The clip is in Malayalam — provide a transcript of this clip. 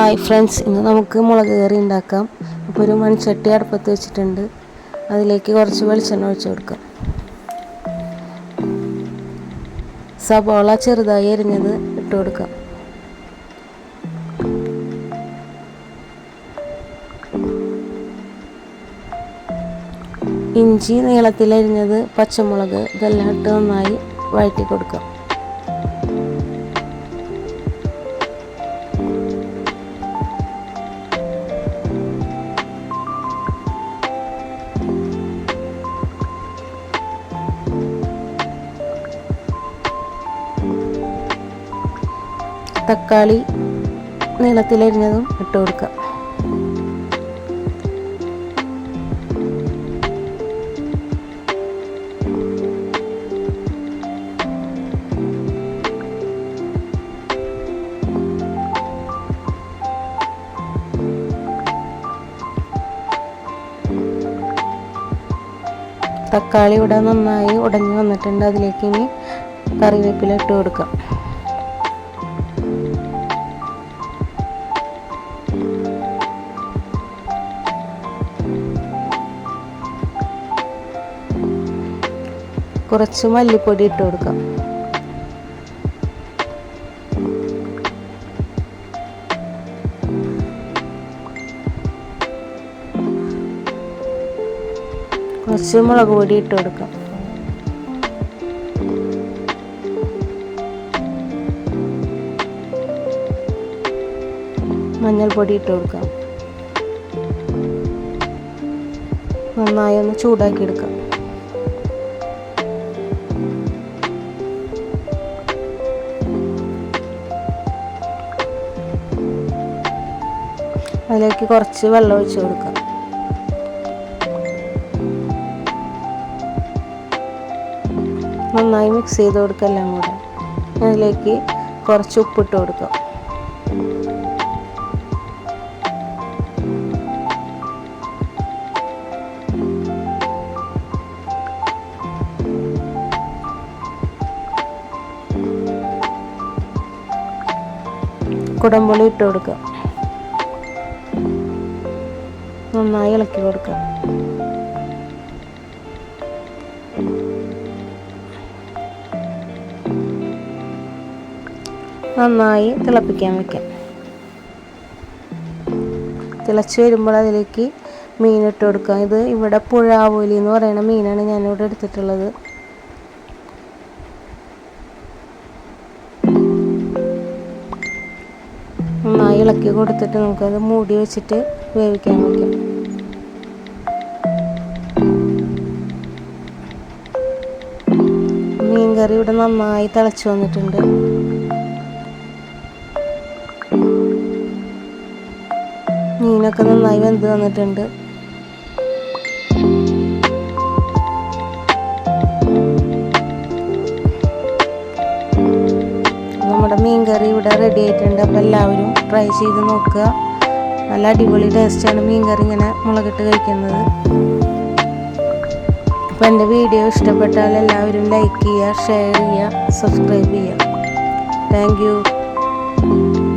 ഹായ് ഫ്രണ്ട്സ് ഇന്ന് നമുക്ക് മുളക് കറി ഉണ്ടാക്കാം. അപ്പോൾ ഒരു മൺചട്ടി അടുപ്പത്ത് വെച്ചിട്ടുണ്ട്. അതിലേക്ക് കുറച്ച് വെളിച്ചെണ്ണ ഒഴിച്ചു കൊടുക്കാം. സബോള ചെറുതായി എരിഞ്ഞത് ഇട്ട് കൊടുക്കാം. ഇഞ്ചി നീളത്തിൽ അരിഞ്ഞത് പച്ചമുളക് ഇതെല്ലാം ഇട്ട് നന്നായി വഴറ്റി കൊടുക്കാം. തക്കാളി നീളത്തിലരിഞ്ഞതും ഇട്ട് കൊടുക്കാം തക്കാളി ഇവിടെ നന്നായി ഉടഞ്ഞു വന്നിട്ടുണ്ട്. അതിലേക്ക് ഇനി കറിവേപ്പില ഇട്ട് കൊടുക്കാം കുറച്ച് മല്ലിപ്പൊടി ഇട്ട് കൊടുക്കാം. കുറച്ച് മുളക് പൊടി ഇട്ട് കൊടുക്കാം. മഞ്ഞൾപ്പൊടി ഇട്ട് കൊടുക്കാം. നന്നായി ഒന്ന് ചൂടാക്കി എടുക്കാം. അതിലേക്ക് കുറച്ച് വെള്ളം ഒഴിച്ച് കൊടുക്കാം. നന്നായി മിക്സ് ചെയ്ത് കൊടുക്കുക എല്ലാം കൂടെ. അതിലേക്ക് കുറച്ച് ഉപ്പിട്ട് കൊടുക്കാം. കുടംപുളി ഇട്ട് കൊടുക്കുക നന്നായി ഇളക്കി കൊടുക്കുക നന്നായി തിളപ്പിക്കാൻ വെക്കാം. തിളച്ച് വരുമ്പോൾ അതിലേക്ക് മീനിട്ട് കൊടുക്കാം. ഇത് ഇവിടെ പുഴാവോലി എന്ന് പറയുന്ന മീനാണ് ഞാനിവിടെ എടുത്തിട്ടുള്ളത്. നന്നായി ഇളക്കി കൊടുത്തിട്ട് നമുക്കത് മൂടി വെച്ചിട്ട് വേവിക്കാൻ വയ്ക്കാം മീൻകറി ഇവിടെ നന്നായി തിളച്ച് വന്നിട്ടുണ്ട്. മീനൊക്കെ നന്നായി വെന്ത് വന്നിട്ടുണ്ട്. നമ്മുടെ മീൻ കറി ഇവിടെ റെഡി ആയിട്ടുണ്ട്. അപ്പോൾ എല്ലാവരും ട്രൈ ചെയ്ത് നോക്കുക. നല്ല അടിപൊളി ടേസ്റ്റാണ് മീൻ കറി ഇങ്ങനെ മുളകിട്ട് കഴിക്കുന്നത്. അപ്പോൾ എന്റെ വീഡിയോ ഇഷ്ടപ്പെട്ടാൽ എല്ലാവരും ലൈക്ക് ചെയ്യുക ഷെയർ ചെയ്യുക സബ്സ്ക്രൈബ് ചെയ്യുക. താങ്ക്